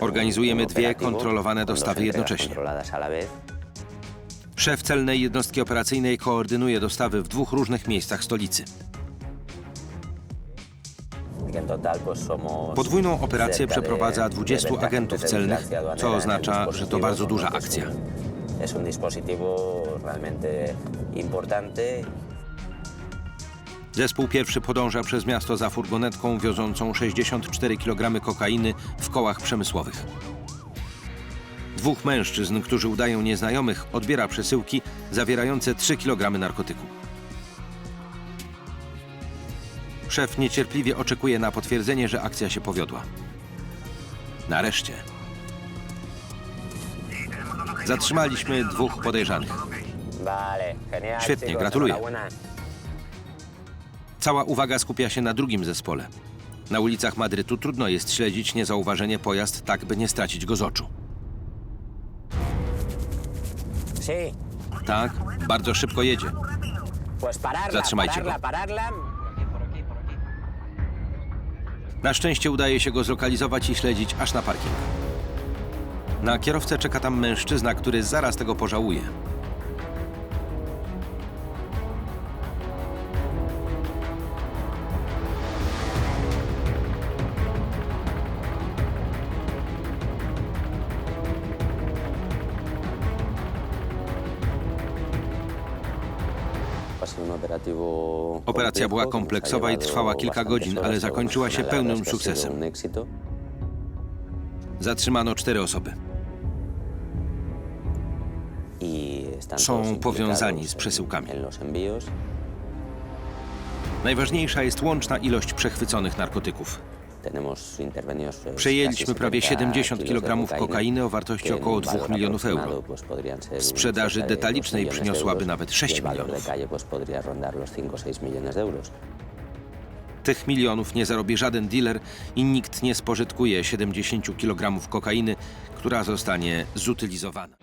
Organizujemy dwie kontrolowane dostawy jednocześnie. Szef celnej jednostki operacyjnej koordynuje dostawy w dwóch różnych miejscach stolicy. Podwójną operację przeprowadza 20 agentów celnych, co oznacza, że to bardzo duża akcja. Zespół pierwszy podąża przez miasto za furgonetką wiozącą 64 kg kokainy w kołach przemysłowych. Dwóch mężczyzn, którzy udają nieznajomych, odbiera przesyłki zawierające 3 kg narkotyku. Szef niecierpliwie oczekuje na potwierdzenie, że akcja się powiodła. Nareszcie. Zatrzymaliśmy dwóch podejrzanych. Świetnie, gratuluję. Cała uwaga skupia się na drugim zespole. Na ulicach Madrytu trudno jest śledzić niezauważenie pojazd tak, by nie stracić go z oczu. Sí, Tak, bardzo szybko jedzie. pues pararla, Zatrzymajcie pararla, go. pararla. Na szczęście udaje się go zlokalizować i śledzić aż na parking. Na kierowcę czeka tam mężczyzna, który zaraz tego pożałuje. Operacja była kompleksowa i trwała kilka godzin, ale zakończyła się pełnym sukcesem. Zatrzymano cztery osoby. Są powiązani z przesyłkami. Najważniejsza jest łączna ilość przechwyconych narkotyków. Przejęliśmy Przejęliśmy prawie 70 kg kokainy o wartości około 2 milionów euro. W sprzedaży detalicznej przyniosłaby nawet 6 milionów. Tych milionów nie zarobi żaden dealer i nikt nie spożytkuje 70 kg kokainy, która zostanie zutylizowana.